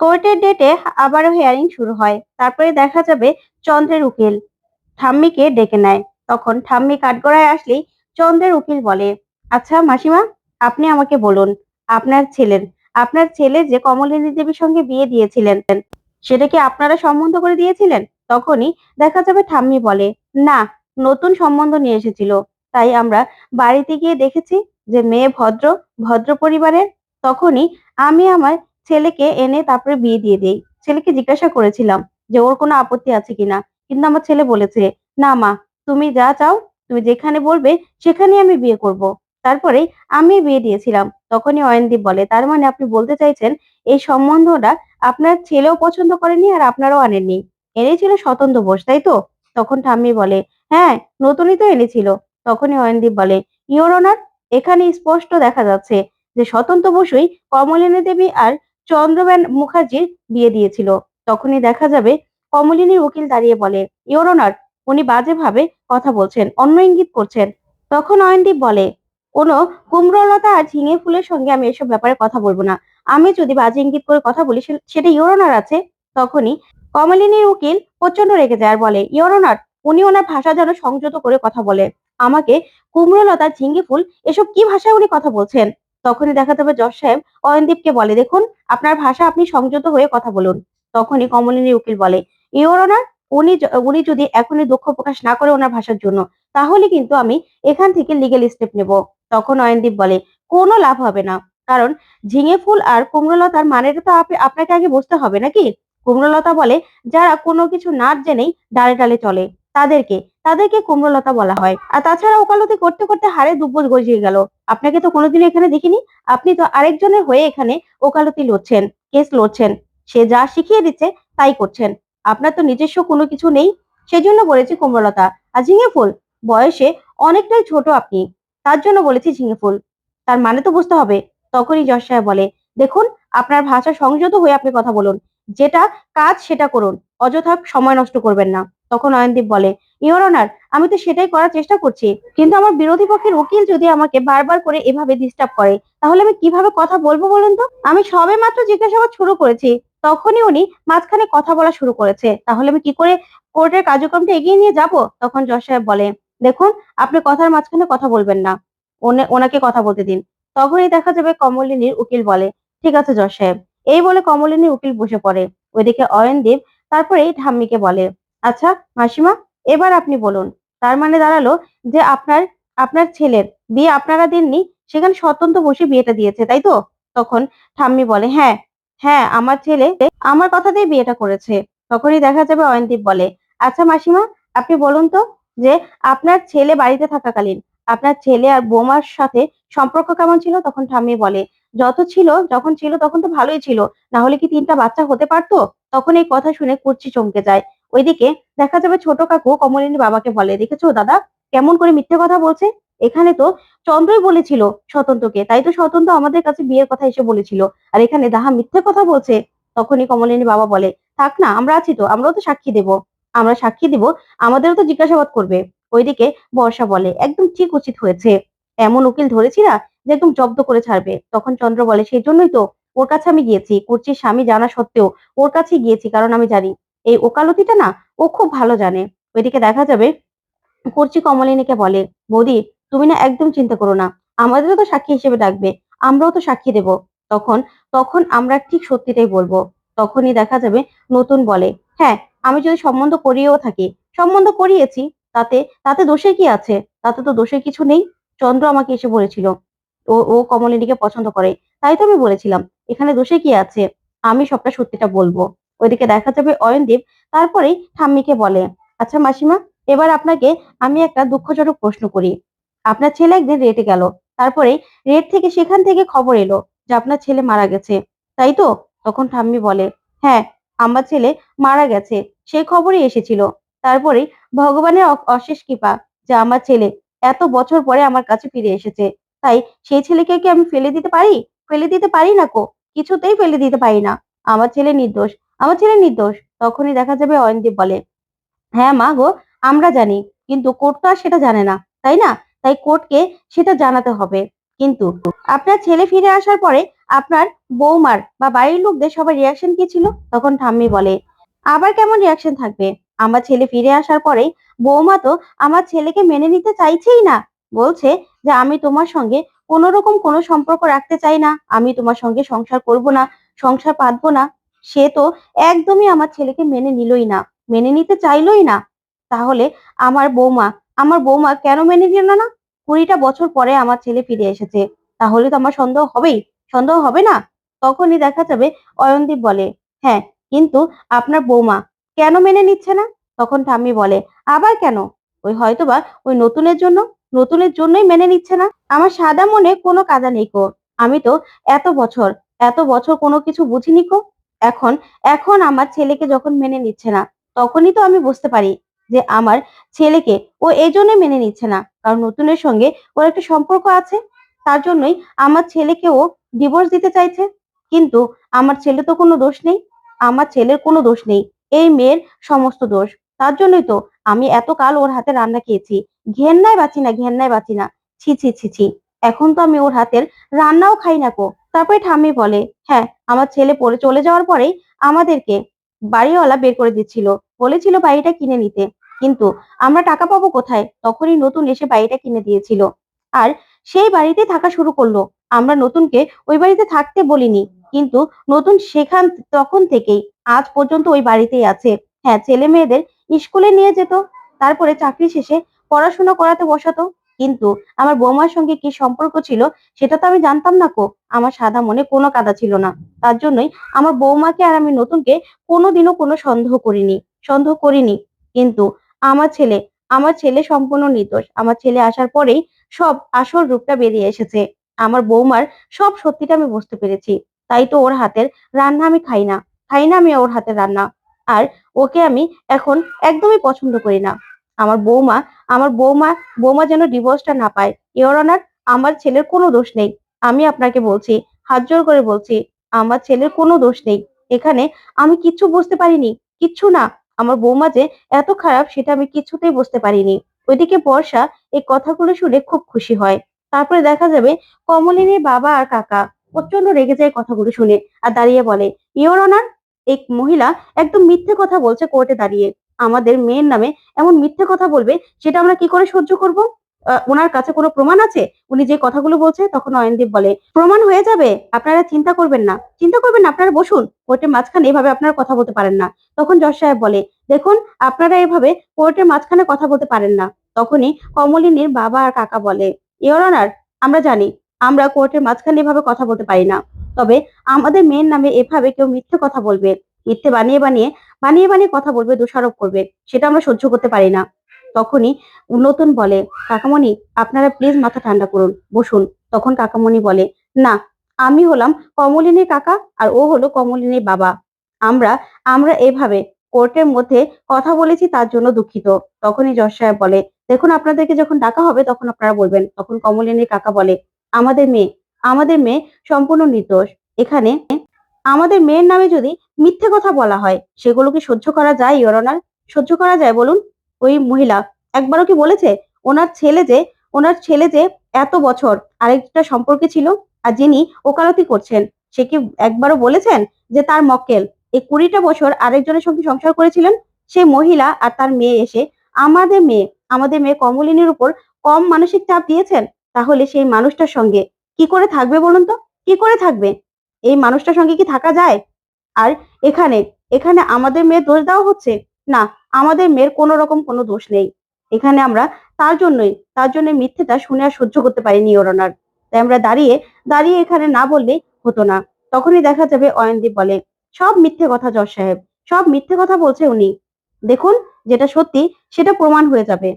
কোর্টের ডেটে আবারও হিয়ারিং শুরু হয়। তারপরে দেখা যাবে চন্দ্রের উকিল। ঠাম্মিকে ডেকে নেয়। তখন ঠাম্মি কাঠগড়ায় আসলেই চন্দ্রের উকিল বলে আচ্ছা মাসিমা, আপনি আমাকে বলুন, আপনার ছেলের, আপনার ছেলে যে কমলিনী দেবীর সঙ্গে বিয়ে দিয়েছিলেন, সেটা কি আপনারা সম্বন্ধ করে দিয়েছিলেন? তখনই দেখা যাবে ঠাম্মি বলে, না, নতুন সম্বন্ধ নিয়ে এসেছিল। তাই আমরা বাড়িতে গিয়ে দেখেছি যে মেয়ে ভদ্র ভদ্র পরিবারের। তখনই আমি আমার ছেলেকে এনে তারপরে বিয়ে দিয়ে দেই। ছেলেকে জিজ্ঞাসা করেছিলাম যে, ওর কোনো আপত্তি আছে কিনা? কিন্তু আমার ছেলে বলেছে, না মা, তুমি যা চাও, তুমি যেখানে বলবে সেখানে আমি বিয়ে করব। তারপরে আমি বিয়ে দিয়েছিলাম। তখনই অয়নদীপ বলে, তার মানে আপনি বলতে চাইছেন, এই সম্বন্ধটা আপনার ছেলেও পছন্দ করেনি আর আপনারাও আনেননি। এনেছিল স্বতন্ত্র বোস, তাই তো? তখন ঠাম্মি বলে হ্যাঁ নতুনই তো এনেছিল। তখনই অয়নদীপ বলে ইওর এখানে স্পষ্ট দেখা যাচ্ছে যে, স্বতন্ত্র বসুই কমলিনী দেবী আর চন্দ্রবেন মুখার্জির বিয়ে দিয়েছিল। তখনই দেখা যাবে কমলিনীর উকিল দাঁড়িয়ে বলে, ইওর অনার, উনি বাজেভাবে কথা বলছেন, অন্য ইঙ্গিত করছেন। তখন অয়নদীপ বলে কোনো কুমড়োলতা আর ঝিঙে ফুলের সঙ্গে আমি এসব ব্যাপারে কথা বলব না। আমি যদি বাজে ইঙ্গিত করে কথা বলি সেটা ইওর অনার আছে। তখনই কমলিনীর উকিল প্রচণ্ড রেগে যায় আর বলে, ইওর অনার, উনি ওনার ভাষা যেন সংযত করে কথা বলে। আমাকে কুমড়োলতা ঝিঙ্গে ফুল, এসব কি ভাষায় উনি কথা বলছেন? তখনই দেখা যাবে জজ সাহেব অয়নদীপকে বলে, দেখুন, আপনার ভাষা আপনি সংযত হয়ে কথা বলুন। তখনই কমলিনীর উকিল বলে ইওর অনার উনি উনি যদি এখনই দুঃখ প্রকাশ না করে ওনার ভাষার জন্য, তাহলে কিন্তু আমি এখান থেকে লিগেল স্টেপ নেব। তখন অয়নদীপ বলে, কোনো লাভ হবে না। কারণ ঝিঙে ফুল আর কুমড়োলতার মানেটা তো আপনি, আপনাকে আগে বুঝতে হবে নাকি? কুমড়োলতা বলে, যারা কোনো কিছু না জেনেই ডালে ডালে চলে, তাদেরকে তাদেরকে কুমড়োলতা বলা হয়। আর তাছাড়া ওকালতি করতে করতে হারে দুব্বজ গজিয়ে গেল। আপনাকে তো কোনোদিন এখানে দেখিনি। আপনি তো আরেকজনের হয়ে এখানে ওকালতি লড়ছেন, কেস লড়ছেন। সে যা শিখিয়ে দিচ্ছে, তাই করছেন। আপনার তো নিজস্ব কোনো কিছু নেই। সেজন্য বলেছি কুমড়োলতা। আর ঝিঙে ফুল, বয়সে অনেকটাই ছোট আপনি। তার জন্য বলেছি ঝিঙে ফুল। তার মানে তো বুঝতে হবে। তখনই যশ সাহেব বলে, দেখুন, আপনার ভাষা সংযত হয়ে আপনি কথা বলুন। যেটা কাজ সেটা করুন। অযথা সময় নষ্ট করবেন না। তখন অয়নদীপ বলে ইওর অনার আমি তো সেটাই করার চেষ্টা করছি। কিন্তু আমার বিরোধী পক্ষের উকিল যদি আমাকে বারবার করে এভাবে ডিস্টার্ব করে, তাহলে আমি কীভাবে কথা বলব বলুন তো? আমি সবে মাত্র জিজ্ঞাসাবাদ শুরু করেছি, তখনই উনি মাঝখানে কথা বলা শুরু করেছে। তাহলে আমি কি করে কোর্টের কার্যক্রমটা এগিয়ে নিয়ে যাব? তখন জজ সাহেব বলে, দেখুন, আপনি কথার মাঝখানে কথা বলবেন না। ওনে- ওনাকে কথা বলতে দিন। তখনই দেখা যাবে কমলিনীর উকিল বলে, ঠিক আছে জজ সাহেব। এই বলে কমলিনীর উকিল বসে পড়ে। ওইদিকে অয়নদীপ তারপরেই ঠাম্মিকে বলে আচ্ছা মাসিমা, এবার আপনি বলুন। তার মানে দাঁড়াল যে আপনার আপনার ছেলের বিয়ে আপনারা দেননি, সেখানে স্বতন্ত্র বসে বিয়েটা দিয়েছে, তাই তো? তখন ঠাম্মি বলে হ্যাঁ হ্যাঁ আমার ছেলে আমার কথাতেই বিয়েটা করেছে। তখনই দেখা যাবে অয়নদীপ বলে আচ্ছা মাসিমা, আপনি বলুন তো যে আপনার ছেলে বাড়িতে থাকাকালীন আপনার ছেলে আর বৌমার সাথে সম্পর্ক কেমন ছিল? তখন ঠাম্মি বলে, যত ছিল, যখন ছিল তখন তো ভালোই ছিল। না হলে কি তিনটা বাচ্চা হতে পারতো? তখন এই কথা শুনে কুর্চি চমকে যায়। ওইদিকে দেখা যাবে ছোট কাকু কমলিনী বাবাকে বলে, দেখেছ দাদা? কেমন করে মিথ্যে কথা বলছে? এখানে তো চন্দ্রই বলেছিল স্বতন্ত্রকে, তাই তো স্বতন্ত্র আমাদের কাছে বিয়ের কথা এসে বলেছিল। আর এখানে দাহা মিথ্যে কথা বলছে, তখনই কমলিনী বাবা বলে, থাক না, আমরা আছি তো, আমরাও তো সাক্ষী দেব। আমরা সাক্ষী দিব, আমাদেরও তো জিজ্ঞাসাবাদ করবে। ওইদিকে বর্ষা বলে, একদম ঠিক উচিত হয়েছে। এমন উকিল ধরেছি না যে একদম জব্দ করে ছাড়বে। তখন চন্দ্র বলে, সেই জন্যই তো, ওর কাছে আমি গিয়েছি। কুর্চির স্বামী জানা সত্ত্বেও ওর কাছেই গিয়েছি, কারণ আমি জানি। এই ওকালতিটা না ও খুব ভালো জানে। ওইদিকে দেখা যাবে কুর্চি কমলিনীকে বলে, বৌদি, তুমি না একদম চিন্তা করো না, আমাদেরও তো সাক্ষী হিসেবে ডাকবে, আমরাও তো সাক্ষী দেব। তখন তখন আমরা ঠিক সত্যিটাই বলব। তখনই দেখা যাবে নতুন বলে হ্যাঁ আমি যদি সম্বন্ধ করিয়েও থাকি, সম্বন্ধ করিয়েছি, তাতে তাতে দোষের কি আছে? তাতে তো দোষের কিছু নেই। চন্দ্র আমাকে এসে বলেছিল। ও ও কমলিনীকে পছন্দ করে, তাই তো আমি বলেছিলাম, এখানে দোষে কি আছে? আমি সবটা সত্যিটা বলব। ওইদিকে দেখা যাবে অয়নদীপ, তারপরেই ঠাম্মিকে বলে আচ্ছা মাসিমা, এবার আপনাকে আমি একটা দুঃখজনক প্রশ্ন করি। আপনার ছেলে একদিন রেটে গেল তারপরে রেট থেকে সেখান থেকে খবর এলো যে আপনার ছেলে মারা গেছে। তাই তো? তখন ঠাম্মি বলে হ্যাঁ আমার ছেলে মারা গেছে, সেই খবরই এসেছিল। তারপরে ভগবানের অশেষ কৃপা যে আমার ছেলে এত বছর পরে আমার কাছে ফিরে এসেছে। তাই সেই ছেলেকে কি আমি ফেলে দিতে পারি? ফেলে দিতে পারি না কো? কিছুতেই ফেলে দিতে পারি না। আমার ছেলে নির্দোষ আমার ছেলে নির্দোষ, তখনই দেখা যাবে অয়নদীপ বলে। হ্যাঁ মা গো, আমরা জানি, কিন্তু কোর্ট তো আর সেটা জানে না, তাই না? তাই কোর্টকে সেটা জানাতে হবে। কিন্তু আপনার ছেলে ফিরে আসার পরে আপনার বৌমার বা বাড়ির লোকদের সবার রিয়াকশন কি ছিল? তখন ঠাম্মি বলে, আবার কেমন রিয়াকশন থাকবে? আমার ছেলে ফিরে আসার পরে বৌমা তো আমার ছেলেকে মেনে নিতে চাইছেই না। বলছে যে, আমি তোমার সঙ্গে কোনো রকম কোনো সম্পর্ক রাখতে চাই না। আমি তোমার সঙ্গে সংসার করব না, সংসার পাতবো না। সে তো একদমই আমার ছেলেকে মেনে নিলই না, মেনে নিতে চাইলই না। তাহলে আমার বৌমা আমার বৌমা কেন মেনে নিল না? কুড়িটা বছর পরে আমার ছেলে ফিরে এসেছে। তাহলে তো আমার সন্দেহ হবেই, সন্দেহ হবে না? তখনই দেখা যাবে অয়নদীপ বলে হ্যাঁ কিন্তু আপনার বৌমা কেন মেনে নিচ্ছে না? তখন ঠাম্মি বলে, আবার কেন? ওই হয়তোবা ওই নতুনের জন্য, নতুনের জন্যই মেনে নিচ্ছে না। আমার সাদা মনে কোনো কাদা নেই কো। আমি তো এত বছর এত বছর কোনো কিছু বুঝিনি কো। এখন এখন আমার ছেলেকে যখন মেনে নিচ্ছে না, তখনই তো আমি বুঝতে পারি যে আমার ছেলেকে ও এই জন্যই মেনে নিচ্ছে না। কারণ নতুনের সঙ্গে ওর একটা সম্পর্ক আছে, তার জন্যই আমার ছেলেকে ও ডিভোর্স দিতে চাইছে। কিন্তু আমার ছেলে তো কোনো দোষ নেই, আমার ছেলের কোনো দোষ নেই, এই মেয়ের সমস্ত দোষ। তার জন্যই তো আমি এত কাল ওর হাতে রান্না খেয়েছি, ঘেন্নায় বাঁচি না, ঘেন্নায় বাঁচি না। ছি ছি ছি ছি, এখন তো আমি ওর হাতের রান্নাও খাই না কো। তারপরে ঠাম্মি বলে হ্যাঁ আমার ছেলে পড়ে চলে যাওয়ার পরেই আমাদেরকে বাড়িওয়ালা বের করে দিচ্ছিল। বলেছিল বাড়িটা কিনে নিতে। কিন্তু আমরা টাকা পাবো কোথায়? তখনই নতুন এসে বাড়িটা কিনে দিয়েছিল। আর সেই বাড়িতে থাকা শুরু করল। আমরা নতুনকে ওই বাড়িতে থাকতে বলিনি। কিন্তু নতুন সেখান তখন থেকেই আজ পর্যন্ত ওই বাড়িতেই আছে। হ্যাঁ ছেলে মেয়েদের স্কুলে নিয়ে যেত। তারপরে চাকরি শেষে পড়াশোনা করাতে বসাতো। কিন্তু আমার বৌমার সঙ্গে কি সম্পর্ক ছিল সেটা তো আমি জানতাম না কো। আমার সাদা মনে কোনো কাদা ছিল না। তার জন্যই আমার বৌমাকে আর আমি নতুনকে কোনোদিনও কোনো সন্দেহ করিনি সন্দেহ করিনি। কিন্তু আমার ছেলে আমার ছেলে সম্পূর্ণ নির্দোষ। আমার ছেলে আসার পরেই সব আসল রূপটা বেরিয়ে এসেছে। আমার বৌমার সব সত্যিটা আমি বুঝতে পেরেছি। তাই তো ওর হাতের রান্না আমি খাই না। খাই না আমি ওর হাতের রান্না। আর ওকে আমি এখন একদমই পছন্দ করি না। আমার বৌমা আমার বৌমা বৌমা যেন ডিভোর্সটা না পায়। ইওর অনার আমার ছেলের কোনো দোষ নেই। আমি আপনাকে বলছি, হাত জোর করে বলছি, আমার ছেলের কোনো দোষ নেই। এখানে আমি কিচ্ছু বুঝতে পারিনি, কিচ্ছু না। আমার বৌমা যে এত খারাপ, সেটা আমি কিছুতেই বুঝতে পারিনি। ওইদিকে বর্ষা এই কথাগুলো শুনে খুব খুশি হয়। তারপরে দেখা যাবে কমলিনীর বাবা আর কাকা প্রচণ্ড রেগে যায় কথাগুলো শুনে আর দাঁড়িয়ে বলে ইওর অনার এই মহিলা একদম মিথ্যে কথা বলছে কোর্টে দাঁড়িয়ে। আমাদের মেয়ের নামে এমন মিথ্যে কথা বলবে, সেটা আমরা কি করে সহ্য করব? ওনার কাছে কোনো প্রমাণ আছে? উনি যে কথাগুলো বলছে, তখন অয়নদীপ বলে, প্রমাণ হয়ে যাবে, আপনারা চিন্তা করবেন না। চিন্তা করবেন আপনারা বসুন, কোর্টের মাঝখানে এভাবে আপনারা কথা বলতে পারেন না। তখন জজ সাহেব বলে, দেখুন, আপনারা এভাবে কোর্টের মাঝখানে কথা বলতে পারেন না। তখনই কমলিনীর বাবা আর কাকা বলে ইওর অনার আমরা জানি, আমরা কোর্টের মাঝখানে এভাবে কথা বলতে পারি না। তবে আমাদের মেয়ের নামে এভাবে কেউ মিথ্যে কথা বলবে। মিথ্যে বানিয়ে বানিয়ে বানিয়ে বানিয়ে কথা বলবে, দোষারোপ করবে, সেটা আমরা সহ্য করতে পারি না। তখনই নতুন বলে, কাকামণি, আপনারা প্লিজ মাথা ঠান্ডা করুন, বসুন। তখন কাকামণি বলে, না, আমি হলাম কমলিনীর কাকা আর ও হলো কমলিনীর বাবা। আমরা আমরা এভাবে কোর্টের মধ্যে কথা বলেছি তার জন্য দুঃখিত। তখনই জজ সাহেব বলে, দেখুন, আপনাদেরকে যখন ডাকা হবে তখন আপনারা বলবেন। তখন কমলিনীর কাকা বলে, আমাদের মেয়ে আমাদের মেয়ে সম্পূর্ণ নির্দোষ। এখানে আমাদের মেয়ের নামে যদি মিথ্যে কথা বলা হয়, সেগুলো কি সহ্য করা যায় ইয়রনার সহ্য করা যায় বলুন। ওই মহিলা একবারও কি বলেছে? ওনার ছেলে যে, ওনার ছেলে যে এত বছর আরেকটা সম্পর্কে ছিল আর যিনি ওকালতি করছেন, সে কি একবারও বলেছেন যে তার মক্কেল? এই কুড়িটা বছর আরেকজনের সঙ্গে সংসার করেছিলেন? সেই মহিলা আর তার মেয়ে এসে আমাদের মেয়ে আমাদের মেয়ে কমলিনীর উপর কম মানসিক চাপ দিয়েছেন? তাহলে সেই মানুষটার সঙ্গে কি করে থাকবে বলুন তো? কি করে থাকবে? এই মানুষটার সঙ্গে কি থাকা যায়? আর এখানে এখানে আমাদের মেয়ের দোষ দেওয়া হচ্ছে? না, আমাদের মেয়ের কোনো রকম কোনো দোষ নেই। এখানে আমরা তার জন্যই, তার জন্য মিথ্যেটা শুনে আর সহ্য করতে পারিনি ওরনার তাই আমরা দাঁড়িয়ে দাঁড়িয়ে এখানে না বললেই হতো না। তখনই দেখা যাবে অয়নদীপ বলে, সব মিথ্যে কথা, জজ সাহেব। সব মিথ্যে কথা বলছে উনি। দেখুন, যেটা সত্যি, সেটা প্রমাণ হয়ে যাবে।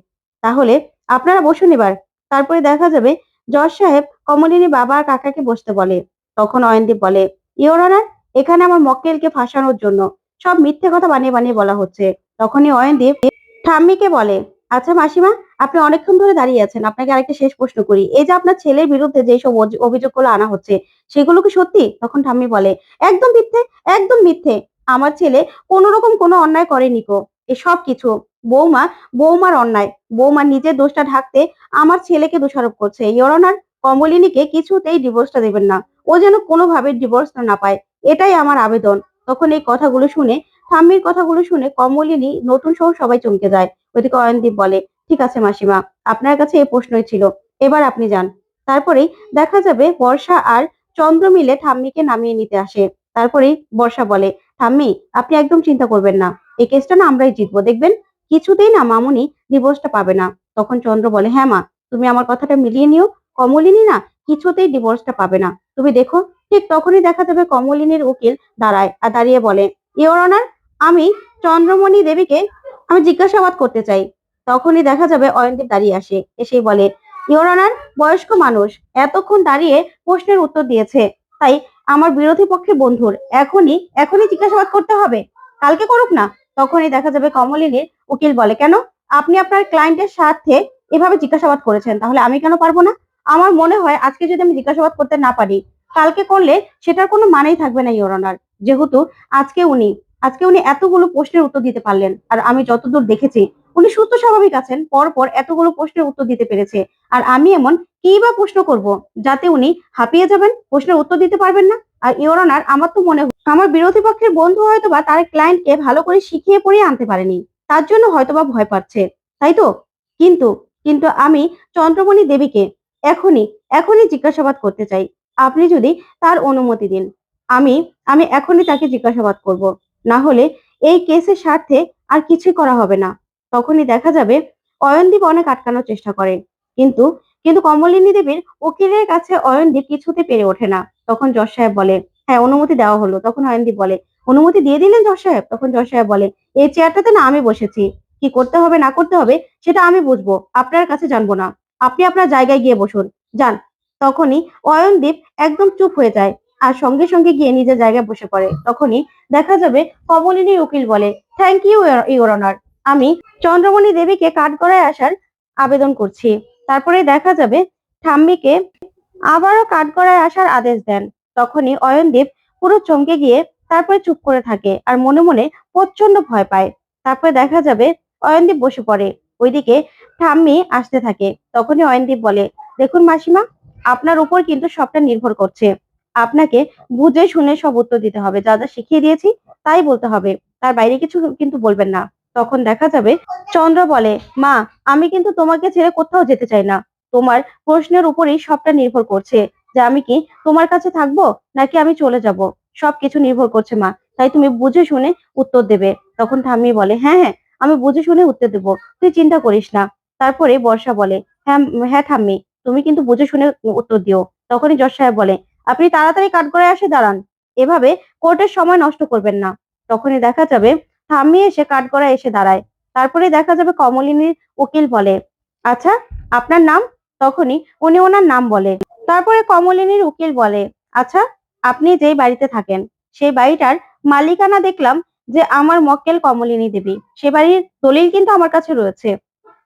তাহলে আপনারা বসুন এবার। তারপরে দেখা যাবে, জজ সাহেব কমলিনী বাবা আর কাকাকে বসতে বলে। তখন অয়নদীপ বলে ইওর অনার এখানে আমার মক্কেলকে ফাঁসানোর জন্য সব মিথ্যে কথা বানিয়ে বানিয়ে বলা হচ্ছে। তখনই অয়নদীপ ঠাম্মিকে বলে আচ্ছা মাসিমা, আপনি অনেকক্ষণ ধরে দাঁড়িয়ে আছেন, আপনাকে আরেকটা শেষ প্রশ্ন করি। এই যে আপনার ছেলের বিরুদ্ধে যেসব অভিযোগগুলো আনা হচ্ছে, সেগুলো কি সত্যি? তখন ঠাম্মি বলে, একদম মিথ্যে একদম মিথ্যে। আমার ছেলে কোনো রকম কোনো অন্যায় করেনি কো এ সব কিছু। বৌমা, বৌমার অন্যায়। বৌমা নিজের দোষটা ঢাকতে আমার ছেলেকে দোষারোপ করছে। ইয়োর অনার কমলিনীকে কিছুতেই ডিভোর্সটা দেবেন না। ও যেন কোনোভাবে ডিভোর্সটা না পায়, এটাই আমার আবেদন। তখন এই কথাগুলো শুনে ঠাম্মির কথাগুলো শুনে কমলিনী নতুন সহ সবাই চমকে যায়। ওইদিকে অয়নদীপ বলে, ঠিক আছে মাসিমা, আপনার কাছে এই প্রশ্নই ছিল। এবার আপনি যান। তারপরেই দেখা যাবে বর্ষা আর চন্দ্র মিলে ঠাম্মিকে নামিয়ে নিতে আসে। তারপরেই বর্ষা বলে, ঠাম্মি, আপনি একদম চিন্তা করবেন না। এই কেসটা না আমরাই জিতবো, দেখবেন? কিছুতেই না মামুনি ডিভোর্সটা পাবে না। তখন চন্দ্র বলে হ্যাঁ মা, তুমি আমার কথাটা মিলিয়ে নিও। কমলিনী না কিছুতেই ডিভোর্সটা পাবে না। তুমি দেখো, ঠিক তখনই দেখা যাবে কমলিনীর উকিল দাঁড়ায় আর দাঁড়িয়ে বলে ইওর অনার আমি চন্দ্রমণি দেবীকে আমি জিজ্ঞাসাবাদ করতে চাই। তখনই দেখা যাবে অয়নদীপ দাঁড়িয়ে আসে, এসেই বলে ইওর অনার বয়স্ক মানুষ, এতক্ষণ দাঁড়িয়ে প্রশ্নের উত্তর দিয়েছে, তাই আমার বিরোধী পক্ষের বন্ধুর এখনই এখনই জিজ্ঞাসাবাদ করতে হবে। কালকে করুক না? তখনই দেখা যাবে কমলিনীর উকিল বলে, কেন? আপনি আপনার ক্লায়েন্টের স্বার্থে এভাবে জিজ্ঞাসাবাদ করেছেন, তাহলে আমি কেন পারব না? আমার মনে হয় আজকে যদি আমি জিজ্ঞাসাবাদ করতে না পারি, কালকে করলে সেটার কোনো মানেই থাকবে না ইওর যেহেতু আজকে উনি আজকে উনি এতগুলো প্রশ্নের উত্তর দিতে পারলেন, আর আমি যতদূর দেখেছি, উনি সুস্থ স্বাভাবিক আছেন পর পর এতগুলো প্রশ্নের উত্তর দিতে পেরেছে। আর আমি এমন কি বা প্রশ্ন করব যাতে উনি হাঁপিয়ে যাবেন, প্রশ্নের উত্তর দিতে পারবেন না? আর ইওর আমার তো মনে আমার বিরোধী পক্ষের বন্ধু হয়তো বা তার ক্লায়েন্টকে ভালো করে শিখিয়ে পড়িয়ে আনতে পারেনি। তার জন্য হয়তোবা ভয় পাচ্ছে, তাই তো? কিন্তু কিন্তু আমি চন্দ্রমণি দেবীকে এখনই এখনই জিজ্ঞাসাবাদ করতে চাই। আপনি যদি তার অনুমতি দিন, আমি আমি এখনই তাকে জিজ্ঞাসাবাদ করব। না হলে এই কেসের স্বার্থে আর কিছুই করা হবে না। তখনই দেখা যাবে অয়নদীপ অনেক আটকানোর চেষ্টা করে। কিন্তু কিন্তু কমলিনী দেবীর উকিলের কাছে অয়নদীপ কিছুতে পেরে ওঠে না। তখন জজ সাহেব বলে হ্যাঁ অনুমতি দেওয়া হলো। তখন অয়নদীপ বলে, অনুমতি দিয়ে দিলেন জজ সাহেব? তখন জজ সাহেব বলে, এই চেয়ারটাতে না আমি বসেছি। কি করতে হবে, না করতে হবে, সেটা আমি বুঝব। আপনার কাছে জানব না। আপনি আপনার জায়গায় গিয়ে বসুন, যান। তখনই অয়নদীপ একদম চুপ হয়ে যায় আর সঙ্গে সঙ্গে গিয়ে নিজের জায়গায় বসে পড়ে। তখনই দেখা যাবে কমলিনী উকিল বলে থ্যাংক ইউ ইউর অনার আমি চন্দ্রমণি দেবীকে কাঠগড়ায় আসার আবেদন করছি। তারপরে দেখা যাবে ঠাম্মিকে আবারও কাঠগড়ায় আসার আদেশ দেন। তখনই অয়নদীপ পুরো চমকে গিয়ে তারপরে চুপ করে থাকে আর মনে মনে প্রচণ্ড ভয় পায়। তারপরে দেখা যাবে অয়নদীপ বসে পড়ে। ওইদিকে ঠাম্মি আসতে থাকে। তখনই অয়নদীপ বলে, দেখুন মাসিমা, আপনার উপর কিন্তু সবটা নির্ভর করছে। আপনাকে বুঝে শুনে সব উত্তর দিতে হবে। যা যা শিখিয়ে দিয়েছি, তাই বলতে হবে। তার বাইরে কিছু কিন্তু বলবেন না। তখন দেখা যাবে, চন্দ্র বলে, মা, আমি কিন্তু তোমাকে ছেড়ে কোথাও যেতে চাই না। তোমার প্রশ্নের উপরেই সবটা নির্ভর করছে। যে আমি কি তোমার কাছে থাকব, নাকি আমি চলে যাব? সবকিছু নির্ভর করছে মা। তাই তুমি বুঝে শুনে উত্তর দেবে। তখন ঠাম্মি বলে হ্যাঁ হ্যাঁ আমি বুঝে শুনে উত্তর দেবো। তুই চিন্তা করিস না। তারপরে বর্ষা বলে হ্যাঁ হ্যাঁ ঠাম্মি, তুমি কিন্তু বুঝে শুনে উত্তর দিও। তখনই জজ সাহেব বলে, আপনি তাড়াতাড়ি কাঠগড়ায় আসে দাঁড়ান। এভাবে কোর্টের সময় নষ্ট করবেন না। তখনই দেখা যাবে ঠাম্মি এসে কাঠগড়ায় এসে দাঁড়ায়। তারপরে দেখা যাবে কমলিনীর উকিল বলে আচ্ছা আপনার নাম? তখনই উনি ওনার নাম বলে। তারপরে কমলিনীর উকিল বলে আচ্ছা আপনি যেই বাড়িতে থাকেন, সেই বাড়িটার মালিকানা দেখলাম যে আমার মক্কেল কমলিনী দেবী। সে বাড়ির দলিল কিন্তু আমার কাছে রয়েছে।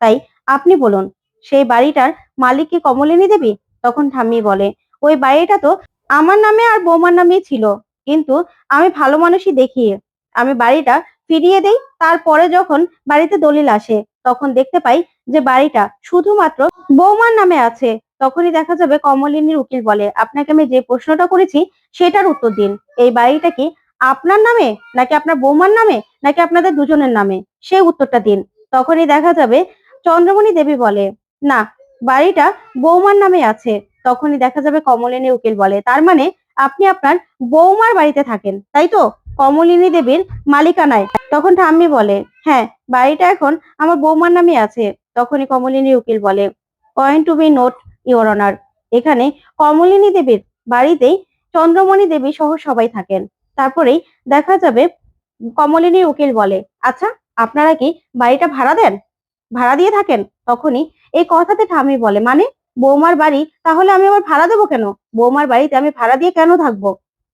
তাই আপনি বলুন, সেই বাড়িটার মালিক কি কমলিনী দেবী? তখন ঠাম্মি বলে, ওই বাড়িটা তো আমার নামে আর বৌমার নামেই ছিল, কিন্তু আমি ভালো মানুষই দেখিয়ে আমি বাড়িটা ফিরিয়ে দেই, তারপরে যখন বাড়িতে দলিল আসে, তখন দেখতে পাই যে বাড়িটা শুধুমাত্র বৌমার নামে আছে। তখনই দেখা যাবে কমলিনীর উকিল বলে, আপনাকে আমি যে প্রশ্নটা করেছি, সেটার উত্তর দিন। এই বাড়িটা কি আপনার নামে? নাকি আপনার বৌমার নামে? নাকি আপনাদের দুজনের নামে? সেই উত্তরটা দিন। তখনই দেখা যাবে চন্দ্রমণি দেবী বলে, না, বাড়িটা বৌমার নামে আছে। তখনই দেখা যাবে কমলিনী উকিল বলে। তার মানে আপনি আপনার বৌমার বাড়িতে থাকেন, তাই তো? কমলিনী দেবীর মালিকানায়। তখন ঠাম্মি বলে হ্যাঁ বাড়িটা এখন আমার বৌমার নামে আছে। তখনই কমলিনী উকিল বলে point to be note your honour এখানে কমলিনী দেবীর বাড়িতেই চন্দ্রমণি দেবী সহ সবাই থাকেন। তারপরেই দেখা যাবে কমলিনী উকিল বলে আচ্ছা আপনারা কি বাড়িটা ভাড়া দেন? ভাড়া দিয়ে থাকেন? তখনই এই কথাতে ঠামি বলে মানে বৌমার বাড়ি, তাহলে আমি আবার ভাড়া দেবো কেন? বৌমার বাড়িতে আমি ভাড়া দিয়ে কেন থাকব?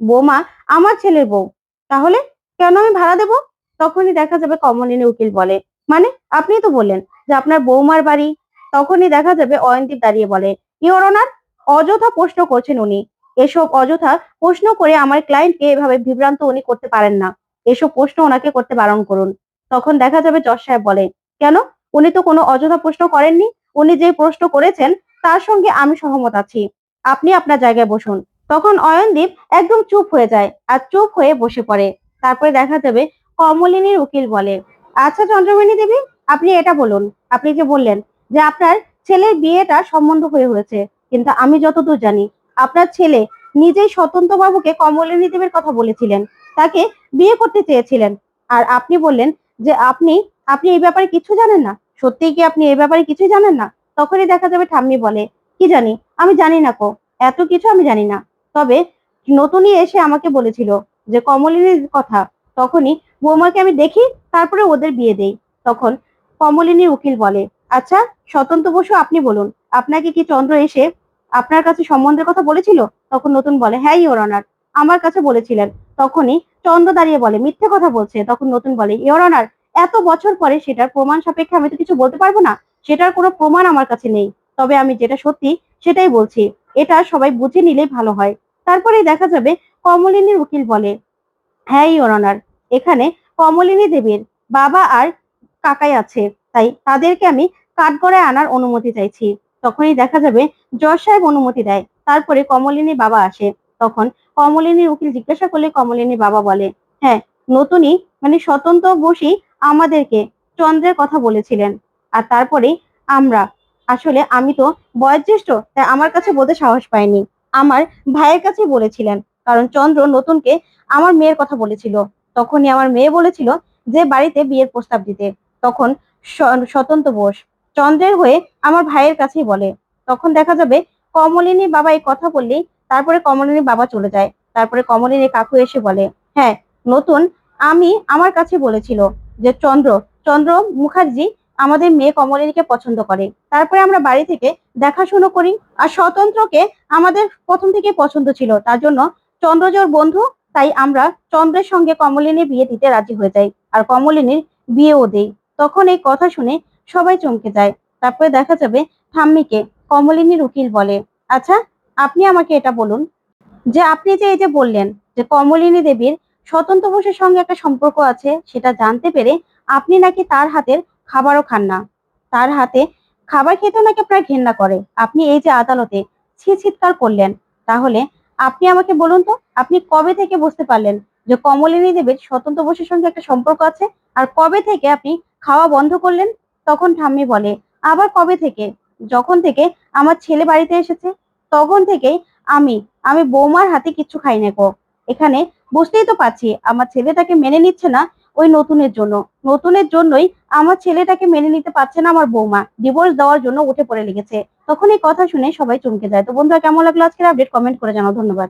বৌমা, আমার ছেলের বউ, তাহলে কেন আমি ভাড়া দেবো? তখনই দেখা যাবে কমলিনী উকিল বলে মানে আপনি তো বললেন যে আপনার বৌমার বাড়ি? তখনই দেখা যাবে অয়নদীপ দাঁড়িয়ে বলে ইওর ওনার অযথা প্রশ্ন করছেন উনি। এসব অযথা প্রশ্ন করে আমার ক্লায়েন্টকে এভাবে বিভ্রান্ত উনি করতে পারেন না। এসব প্রশ্ন ওনাকে করতে বারণ করুন। তখন দেখা যাবে জজ সাহেব বলে, কেন? উনি তো কোনো অযথা প্রশ্ন করেননি। উনি যে প্রশ্ন করেছেন, তার সঙ্গে আমি সহমত আছি। আপনি আপনার জায়গায় বসুন। তখন অয়নদীপ একদম চুপ হয়ে যায় আর চুপ হয়ে বসে পড়ে। তারপরে দেখা যাবে কমলিনীর উকিল বলে আচ্ছা চন্দ্রমণি দেবী, আপনি এটা বলুন। আপনি যে বললেন যে আপনার ছেলের বিয়েটা সম্বন্ধ হয়ে হয়েছে, কিন্তু আমি যতদূর জানি, আপনার ছেলে নিজেই স্বতন্ত্র বাবুকে কমলিনী দেবীর কথা বলেছিলেন। তাকে বিয়ে করতে চেয়েছিলেন। আর আপনি বললেন যে আপনি আপনি এই ব্যাপারে কিছু জানেন না? সত্যিই কি আপনি এই ব্যাপারে কিছুই জানেন না? তখনই দেখা যাবে ঠাম্মি বলে, কি জানি? আমি জানি না কো। এত কিছু আমি জানি না। তবে নতুনই এসে আমাকে বলেছিল যে, কমলিনীর কথা। তখনই বৌমাকে আমি দেখি, তারপরে ওদের বিয়ে দেই। তখন কমলিনীর উকিল বলে আচ্ছা স্বতন্ত্র বসু, আপনি বলুন, আপনাকে কি চন্দ্র এসে আপনার কাছে সম্বন্ধের কথা বলেছিল? তখন নতুন বলে হ্যাঁ ইওর অনার। আমার কাছে বলেছিলেন। তখনই চন্দ্র দাঁড়িয়ে বলে, মিথ্যে কথা বলছে। তখন নতুন বলে, ইওর অনার এত বছর পরে সেটার প্রমাণ সাপেক্ষে আমি তো কিছু বলতে পারব না, সেটার কোনো প্রমাণ আমার কাছে নেই। তবে আমি যেটা সত্যি সেটাই বলছি, এটা সবাই বুঝে নিলে ভালো হয়। তারপরে দেখা যাবে কমলিনীর উকিল বলে হ্যাঁ ইওর অনার এখানে কমলিনী দেবীর বাবা আর কাকাই আছে, তাই তাদেরকে আমি কাঠগড়ায় আনার অনুমতি চাইছি। তখনই দেখা যাবে জজ সাহেব অনুমতি দেয়, তারপরে কমলিনীর বাবা আসে। তখন কমলিনীর উকিল জিজ্ঞাসা করলে কমলিনীর বাবা বলে হ্যাঁ নতুনই মানে স্বতন্ত্র বসি আমাদেরকে চন্দ্রের কথা বলেছিলেন। আর তারপরে আমরা, আসলে আমি তো বয়োজ্যেষ্ঠ, তাই আমার কাছে বলতে সাহস পাইনি। আমার ভাইয়ের কাছে বলেছিলেন, কারণ চন্দ্র নতুনকে আমার মেয়ের কথা বলেছিল। তখনই আমার মেয়ে বলেছিল যে বাড়িতে বিয়ের প্রস্তাব দিতে। তখন স্বতন্ত্র বোস চন্দ্রের হয়ে আমার ভাইয়ের কাছেই বলে। তখন দেখা যাবে কমলিনী বাবা এই কথা বললেই তারপরে কমলিনী বাবা চলে যায়। তারপরে কমলিনী কাকু এসে বলে হ্যাঁ নতুন আমি আমার কাছে বলেছিল। যে চন্দ্র চন্দ্র মুখার্জি আমাদের মেয়ে কমলিনীকে পছন্দ করে। তারপরে আমরা বাড়ি থেকে দেখাশুনো করি আর স্বতন্ত্রকে আমাদের প্রথম থেকে পছন্দ ছিল। তার জন্য চন্দ্রজোর বন্ধু, তাই আমরা চন্দ্রের সঙ্গে কমলিনীর বিয়ে দিতে রাজি হয়ে যাই আর কমলিনীর বিয়েও দেই। তখন এই কথা শুনে সবাই চমকে যায়। তারপরে দেখা যাবে ঠাম্মিকে কমলিনীর উকিল বলে। আচ্ছা আপনি আমাকে এটা বলুন। যে আপনি যে এই যে বললেন যে কমলিনী দেবীর স্বতন্ত্র বসুর সঙ্গে একটা সম্পর্ক আছে, সেটা জানতে পেরে আপনি নাকি তার হাতের খাবারও খান না। তার হাতে খাবার খেতেও নাকি আপনার ঘেন্না করে। আপনি এই যে আদালতে ছি চিৎকার করলেন, তাহলে আপনি আমাকে বলুন তো, আপনি কবে থেকে বুঝতে পারলেন যে কমলিনী দেবীর স্বতন্ত্র বসুর সঙ্গে একটা সম্পর্ক আছে? আর কবে থেকে আপনি খাওয়া বন্ধ করলেন? তখন ঠাম্মি বলে, আবার কবে থেকে? যখন থেকে আমার ছেলে বাড়িতে এসেছে, তখন থেকেই আমি আমি বৌমার হাতে কিচ্ছু খাই না গো। এখানে বুঝতেই তো পারছি আমার ছেলেটাকে মেনে নিচ্ছে না ওই নতুনের জন্য। নতুনের জন্যই আমার ছেলেটাকে মেনে নিতে পারছে না আমার বৌমা। ডিভোর্স দেওয়ার জন্য উঠে পড়ে লেগেছে। তখন এই কথা শুনে সবাই চমকে যায়। তো বন্ধুরা, কেমন লাগল আজকের আপডেট কমেন্ট করে জানাও। ধন্যবাদ।